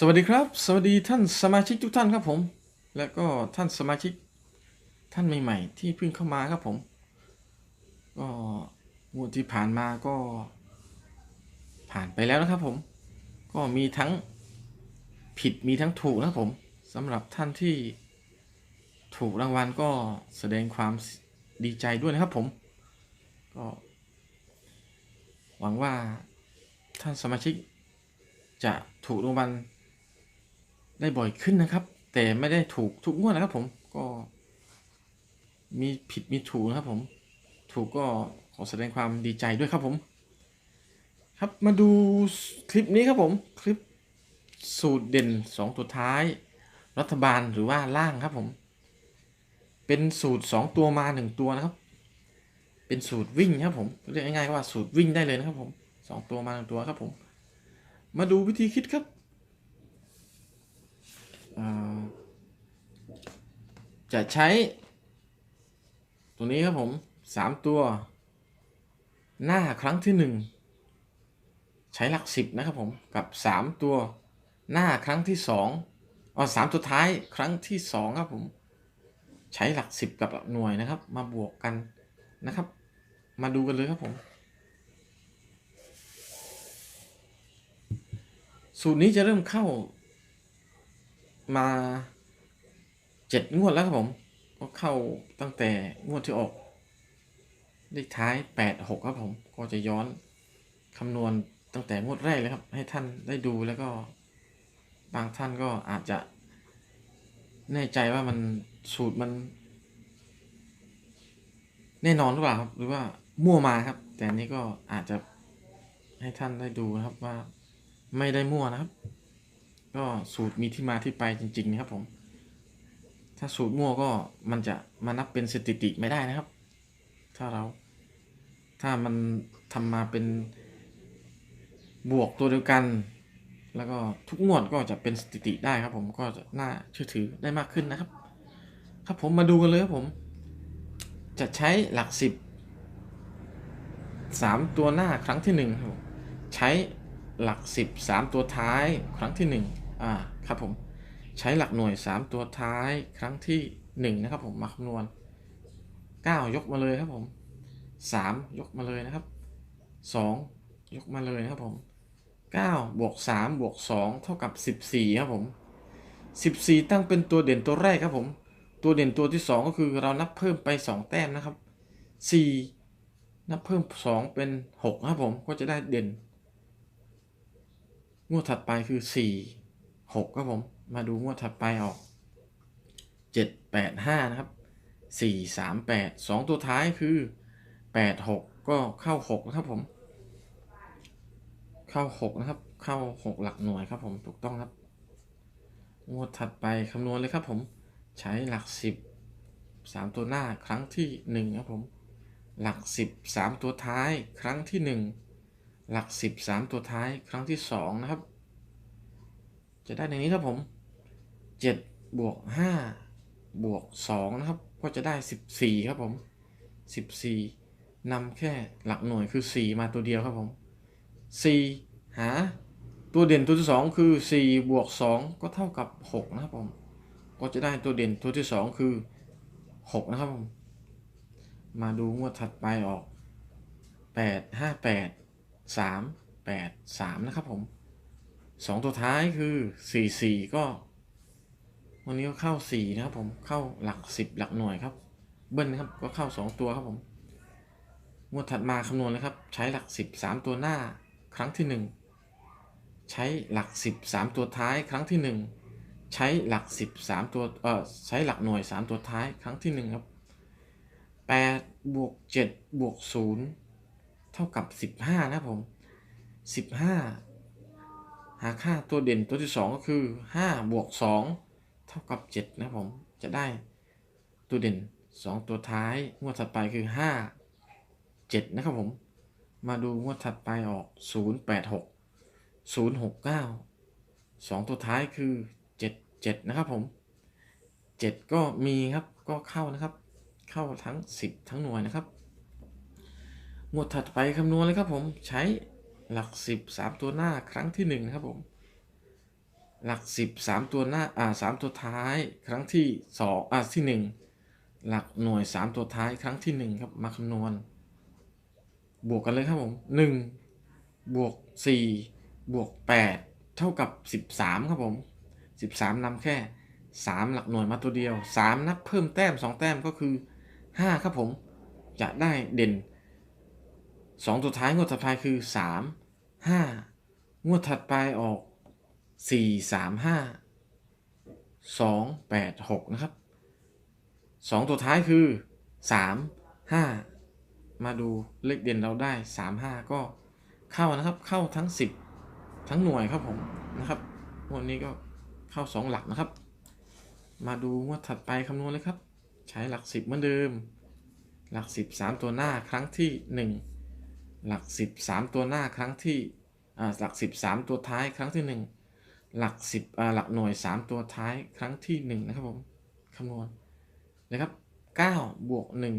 สวัสดีครับ สวัสดีท่านสมาชิกทุกท่านครับผม และก็ท่านสมาชิกท่านใหม่ ๆ ที่เพิ่งเข้ามาครับผม ก็งวดที่ผ่านมาก็ ผ่านไปแล้วนะครับผม ก็มีทั้งผิดมีทั้งถูกนะผมสำหรับท่านที่ถูกรางวัลก็แสดงความดีใจด้วยนะครับผม ก็ หวังว่าท่านสมาชิกจะถูกรางวัล ได้บ่อยขึ้นนะครับ แต่ไม่ได้ถูกทุกงวดนะครับผมก็ มีผิดมีถูกนะครับผม ถูกก็ขอแสดงความดีใจด้วยครับผม ครับมาดูคลิปนี้ครับผม คลิปสูตรเด่นสองตัวท้าย รัฐบาลหรือว่าล่างครับผม เป็นสูตรสองตัวมาหนึ่งตัวนะครับ เป็นสูตรวิ่งครับผมเรียกง่ายๆว่าสูตรวิ่งได้เลยนะครับผมสองตัวมาหนึ่งตัวครับผม มาดูวิธีคิดครับ จะใช้ ตัวนี้ครับผมสามตัว หน้าครั้งที่หนึ่งใช้หลักสิบนะครับผมกับสามตัว หน้าครั้งที่สองอ๋อสามตัวท้ายครั้งที่สองครับผม ใช้หลักสิบกับหลักหน่วยนะครับ มาบวกกันนะครับ มาดูกันเลยครับผมสูตรนี้จะเริ่มเข้า มาเจ็ดงวดแล้วครับผม ก็เข้าตั้งแต่งวดที่ออกเลขท้ายแปดหกครับผม ก็จะย้อนคำนวณตั้งแต่งวดแรกเลยครับ ให้ท่านได้ดูแล้วก็บางท่านก็อาจจะแน่ใจว่ามันสูตรมัน แน่นอนหรือเปล่าครับ หรือว่ามั่วมาครับ แต่นนี้ก็อาจจะให้ท่านได้ดูนะครับว่าไม่ได้มั่วนะครับ ก็สูตรมีที่มาที่ไปจริงๆนะครับผม ถ้าสูตรมั่วก็มันจะมานับเป็นสถิติไม่ได้นะครับ ถ้าเรา ถ้ามันทำมาเป็นบวกตัวเดียวกัน แล้วก็ทุกงวดก็จะเป็นสถิติได้ครับ ผมก็จะน่าเชื่อถือได้มากขึ้นนะครับ ครับผมมาดูกันเลยครับผม จะใช้หลักสิบสามตัวหน้าครั้งที่หนึ่งครับใช้ หลักสิบสามตัวท้ายครั้งที่หนึ่งอ่าครับผมใช้หลักหน่วยสามตัวท้ายครั้งที่หนึ่งนะครับผมมาคำนวณเก้ายกมาเลยครับผมสามยกมาเลยนะครับสองยกมาเลยนะครับผมเก้าบวกสามบวกสองเท่ากับสิบสี่ครับผมสิบสี่ตั้งเป็นตัวเด่นตัวแรกครับผม ตัวเด่นตัวที่สองก็คือเรานับเพิ่มไปสองแต้มนะครับสี่นับเพิ่มสองเป็นหกครับผม ก็จะได้เด่น งวดถัดไปคือสี่หกครับผม มาดูงวดถัดไปออกเจ็ดแปดห้านะครับสี่สามแปดสองตัวท้ายคือแปดหกก็เข้าหกนะครับผม เข้าหกนะครับ เข้าหกหลักหน่วยครับผมถูกต้องครับ งวดถัดไปคำนวณเลยครับผม ใช้หลักสิบสามตัวหน้าครั้งที่หนึ่งครับผม หลักสิบสามตัวท้ายครั้งที่หนึ่ง หลักสิบสามตัวท้ายครั้งที่สองนะครับ จะได้ในนี้ครับผมเจ็ดบวกห้าบวกสองนะครับ ก็จะได้สิบสี่ครับผมสิบสี่นำแค่หลักหน่วยคือสี่มาตัวเดียวครับผมสี่หา ตัวเด่นตัวที่สองคือสี่บวกสองก็เท่ากับหกนะครับผม ก็จะได้ตัวเด่นตัวที่สองคือหกนะครับผม มาดูงวดถัดไปออกแปด ห้าแปดสามแปดสามนะครับผมสองตัวท้ายคือสี่สี่ก็ วันนี้ก็เข้าสี่นะครับผมเข้าหลักสิบหลักหน่วยครับ เบิ้ลครับก็เข้าสองตัวครับผมงวดถัดมาคำนวณเลยครับ ใช้หลักสิบสามตัวหน้าครั้งที่หนึ่งใช้หลักสิบสามตัวท้ายครั้งที่หนึ่งใช้หลักสิบสามตัวเออใช้หลักหน่วยสามตัวท้ายครั้งที่หนึ่งครับแปดบวกเจ็ดบวกศูนย์ ท่ากับสิบห้านะผมสิบห้าหาค่าตัวเด่นตัวที่สองก็คือห้าบวกสองเท่ากับเจ็ดนะผม จะได้ตัวเด่นสองตัวท้าย งวดถัดไปคือห้าเจ็ดนะครับผม มาดูงวดถัดไปออกศูนย์แปดหกศูนย์หกเก้าสองตัวท้ายคือเจ็ดเจ็ดนะครับผมเจ็ดก็มีครับ ก็เข้านะครับ เข้าทั้งสิบทั้งหน่วยนะครับ งวดถัดไปคำนวณเลยครับผมใช้หลักสิบสามตัวหน้าครั้งที่หนึ่งนะครับผม หลักสิบสามตัวหน้าอ่าสามตัวท้ายครั้งที่สองอ่าที่หนึ่งหลักหน่วยสามตัวท้ายครั้งที่หนึ่งครับมาคำนวณ บวกกันเลยครับผมหนึ่งบวกสี่บวกแปดเท่ากับสิบสามครับผมสิบสามนำแค่สามหลักหน่วยมาตัวเดียวสามนับเพิ่มแต้มสองแต้มก็คือห้าครับผมจะได้เด่น สองตัวท้ายงวดถัดไปคือสามห้างวดถัดไปออกสี่สามห้าสองแปดหกนะครับสองตัวท้ายคือสามห้ามาดูเลขเด่นเราได้สามห้าก็เข้านะครับเข้าทั้งสิบทั้งหน่วยครับผมนะครับงวดนี้ก็เข้าสองหลักนะครับ มาดูงวดถัดไปคำนวณเลยครับ ใช้หลักสิบเหมือนเดิม หลักสิบสามตัวหน้าครั้งที่หนึ่ง หลักสิบสามตัวหน้าครั้งที่อ่าหลักสิบสามตัวท้ายครั้งที่หนึ่งหลักสิบอ่าหลักหน่วยสามตัวท้ายครั้งที่หนึ่งนะครับผมคำนวณนะครับเก้าบวกหนึ่ง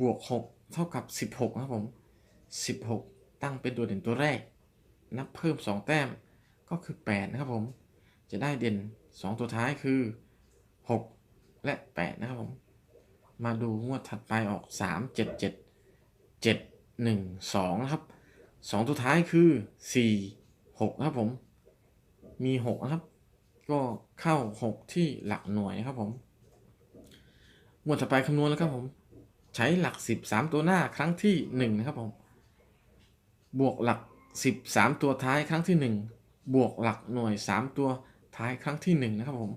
บวกหกเท่ากับสิบหกนะครับผมสิบหกตั้งเป็นตัวเด่นตัวแรก นับเพิ่มสองแต้มก็คือแปดนะครับผม จะได้เด่นสองตัวท้ายคือหกและแปดนะครับผม มาดูงวดถัดไปออก 3 7 7 7 1 2นะครับ2ตัวท้ายคือ4 6นะครับผม มี6นะครับ ก็เข้า6ที่หลักหน่วยนะครับผมงวดถัดไปคำนวณแล้วครับผม ใช้หลัก10 3ตัวหน้าครั้งที่1นะครับผม บวกหลัก10 3ตัวท้ายครั้งที่1บวกหลักหน่วย3ตัวท้ายครั้งที่1นะครับผม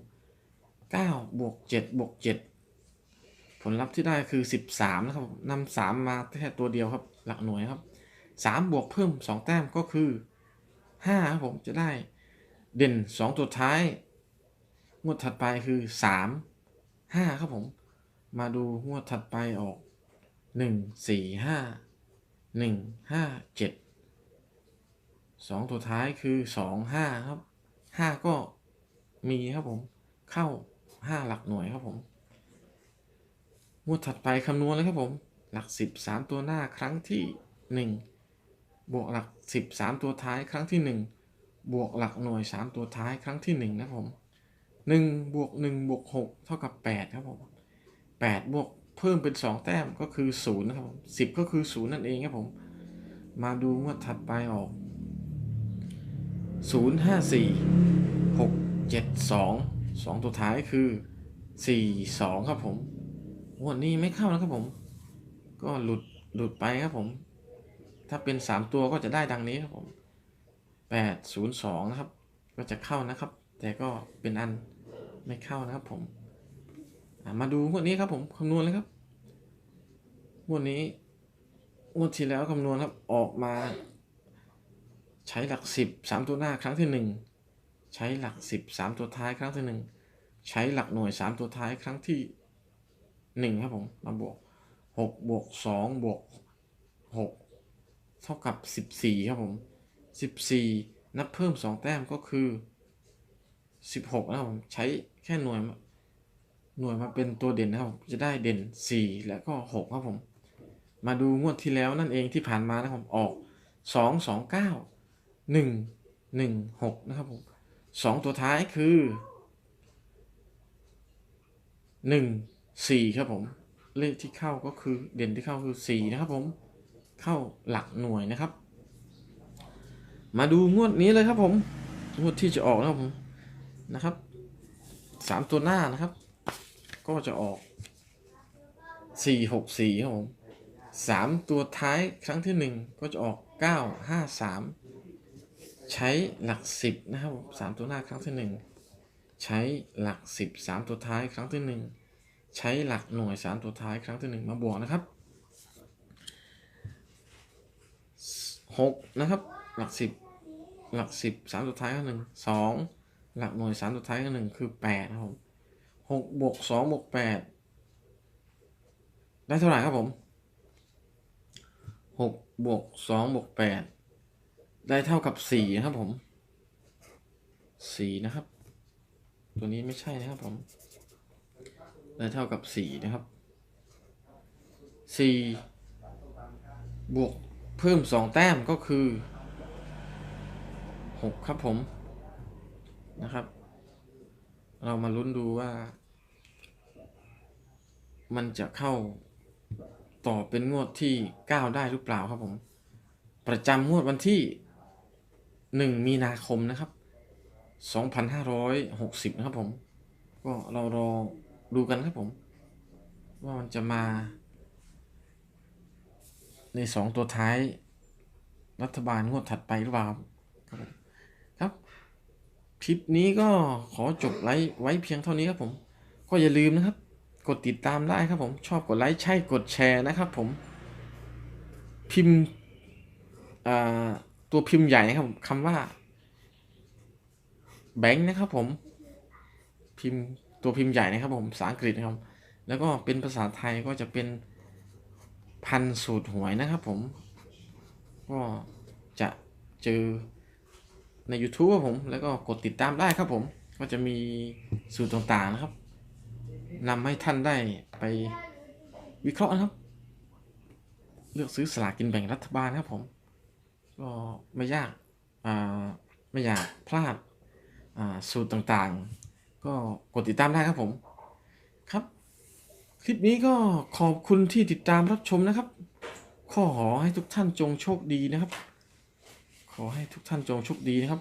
9บวก7บวก7ผลลัพธ์ที่ได้คือ 13 นะครับผมนำ3มาแค่ตัวเดียวครับ หลักหน่วยครับ3บวกเพิ่ม 2 แต้มก็คือ5ครับผมจะได้เด่น 2 ตัวท้าย งวดถัดไปคือ 3 5 ครับผม มาดูงวดถัดไปออก 1 4 5 1 5 7 2 ตัวท้ายคือ 2 5 ครับ 5 ก็มีครับผม เข้า 5 หลักหน่วยครับผม งวดถัดไปคำนวณเลยครับผม หลัก 10 3 ตัวหน้าครั้งที่ 1 บวกหลัก 10 3 ตัวท้ายครั้งที่ 1 บวกหลักหน่วย 3 ตัวท้ายครั้งที่ 1 นะผม1บวก1บวก6เท่ากับ 8 ครับผม8บวกเพิ่มเป็น 2 แต้มก็คือ0นะครับผม10 ก็คือ 0 นั่นเองครับผม มาดูงวดถัดไปออก 0 5 4 6 7 2 2 ตัวท้ายคือ 4 2 ครับผมงวดนี้ไม่เข้านะครับผม ก็หลุดหลุดไปครับผม ถ้าเป็น 3 ตัวก็จะได้ดังนี้ครับผม 8 0 2 นะครับ ก็จะเข้านะครับ แต่ก็เป็นอันไม่เข้านะครับผมมาดูงวดนี้ครับผมคำนวณเลยครับงวดนี้งวดที่แล้วคำนวณครับออกมา ใช้หลัก10 3ตัวหน้าครั้งที่1ใช้หลัก10 3ตัวท้ายครั้งที่1ใช้หลักหน่วย3ตัวท้ายครั้งที่1ครับผมมาบวก 6บวก2บวก6เท่ากับ 14 ครับผม 14 นับเพิ่ม 2 แต้มก็คือ 16 นะครับผมใช้แค่หน่วยหน่วยมาเป็นตัวเด่นนะครับจะได้เด่น 4 แล้วก็ 6 ครับผม มาดูงวดที่แล้วนั่นเองที่ผ่านมานะครับผมออก 2 2 9 1 1 6 นะครับผม2ตัวท้ายคือ 1 4 ครับผม เลขที่เข้าก็คือเด่นที่เข้าคือ 4 นะครับผมเข้าหลักหน่วยนะครับ มาดูงวดนี้เลยครับผมงวดที่จะออกนะครับผมนะครับ3ตัวหน้านะครับ ก็จะออก4 6 4ครับผม3ตัวท้ายครั้งที่1ก็จะออก9 5 3ใช้หลัก10นะครับผมตัวหน้าครั้งที่1ใช้หลัก10 3ตัวท้ายครั้งที่1 ใช้หลักหน่วย3ตัวท้ายครั้งที่1มาบวกนะครับ6นะครับ หลัก10หลัก10 3ตัวท้ายครั้งหนึ่ง2หลักหน่วย3ตัวท้ายครั้งหนึ่งคือ8นะครับผม6บวก2บวก8ได้เท่าไหร่ครับผม6บวก2บวก8ได้เท่ากับ4นะครับผม4นะครับ ตัวนี้ไม่ใช่นะครับผม ได้เท่ากับ 4 นะครับ 4 บวกเพิ่ม 2 แต้มก็คือ 6 ครับผมนะครับ เรามาลุ้นดูว่า มันจะเข้าต่อเป็นงวดที่ 9 ได้หรือเปล่าครับผม ประจำงวดวันที่ 1 มีนาคมนะครับ 2560 นะครับผม ก็เรารอ ดูกันครับผม ว่ามันจะมา ในสองตัวท้าย รัฐบาลงวดถัดไปหรือเปล่าครับครับคลิปนี้ก็ขอจบไลฟ์ไว้เพียงเท่านี้ครับผม ก็อย่าลืมนะครับ กดติดตามได้ครับผม ชอบกดไลค์ใช่กดแชร์นะครับผม พิมพ์ตัวพิมพ์ใหญ่นะครับผมคำว่าแบงค์นะครับผมพิมพ์ ตัวพิมพ์ใหญ่นะครับผมภาษาอังกฤษนะครับ แล้วก็เป็นภาษาไทยก็จะเป็นพันสูตรหวยนะครับผม ก็จะเจอใน YouTube ครับผม แล้วก็กดติดตามได้ครับผม ก็จะมีสูตรต่างๆนะครับนำให้ท่านได้ไปวิเคราะห์นะครับ เลือกซื้อสลากกินแบ่งรัฐบาลครับผม ก็ไม่ยาก ไม่อยากพลาดสูตรต่างๆ ก็กดติดตามได้ครับผม ครับ คลิปนี้ก็ขอบคุณที่ติดตามรับชมนะครับ ขออให้ทุกท่านจงโชคดีนะครับ ขอให้ทุกท่านจงโชคดีนะครับ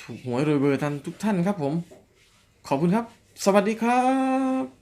ถูกหวยรวยเบอร์ทันทุกท่านครับผม ขอบคุณครับ สวัสดีครับ